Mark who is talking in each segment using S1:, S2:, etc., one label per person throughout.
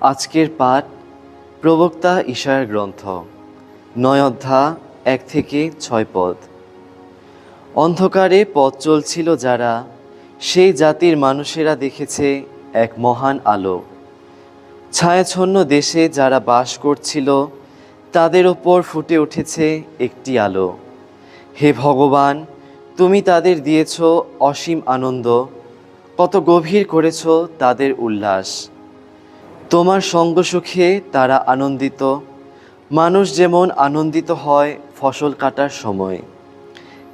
S1: আজকের পাঠ প্রবক্তা ঈশার গ্রন্থ, নয় অধ্যা এক থেকে ছয় পদ। অন্ধকারে পথ চলছিল যারা, সেই জাতির মানুষেরা দেখেছে এক মহান আলো। ছায়াছন্ন দেশে যারা বাস করছিল, তাদের ওপর ফুটে উঠেছে একটি আলো। হে ভগবান, তুমি তাদের দিয়েছ অসীম আনন্দ, কত গভীর করেছ তাদের উল্লাস। তোমার সঙ্গ সুখে তারা আনন্দিত। মানুষ যেমন আনন্দিত হয় ফসল কাটার সময়।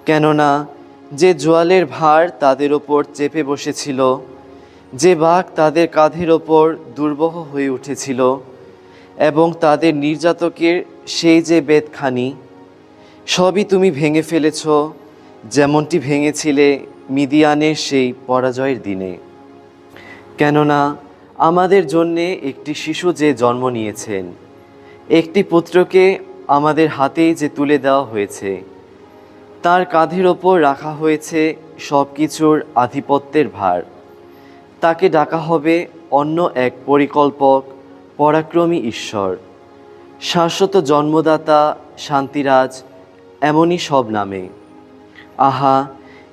S1: কেননা, যে জোয়ালের ভার তাদের ওপর চেপে বসেছিল, যে বাঘ তাদের কাঁধের ওপর দুর্বহ হয়ে উঠেছিল, এবং তাদের নির্যাতকের সেই যে বেদখানি, সবই তুমি ভেঙে ফেলেছ, যেমনটি ভেঙেছিলে মিদিয়ানের সেই পরাজয়ের দিনে। কেননা আমাদের জন্যে একটি শিশু যে জন্ম নিয়েছেন, একটি পুত্রকে আমাদের হাতেই যে তুলে দেওয়া হয়েছে, তার কাঁধের ওপর রাখা হয়েছে সব কিছুর আধিপত্যের ভার। তাকে ডাকা হবে অন্য এক পরিকল্পক, পরাক্রমী ঈশ্বর। শাশ্বত জন্মদাতা শান্তিরাজ এমনই সব নামে। আহা,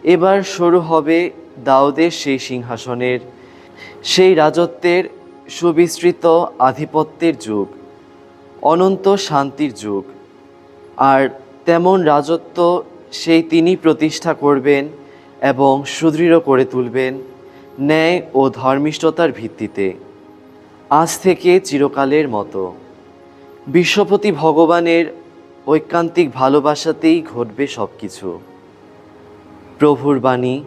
S1: এবার শুরু হবে দাউদের সেই সিংহাসনের সেই রাজত্বের সুবিস্তৃত আধিপত্যের যুগ, অনন্ত শান্তির যুগ। আর তেমন রাজত্ব সেই তিনি প্রতিষ্ঠা করবেন এবং সুদৃঢ় করে তুলবেন ন্যায় ও ধর্মিষ্ঠতার ভিত্তিতে। আজ থেকে চিরকালের মতো। বিশ্বপতি ভগবানের ঐকান্তিক ভালোবাসাতেই ঘটবে সব কিছু প্রভুর বাণী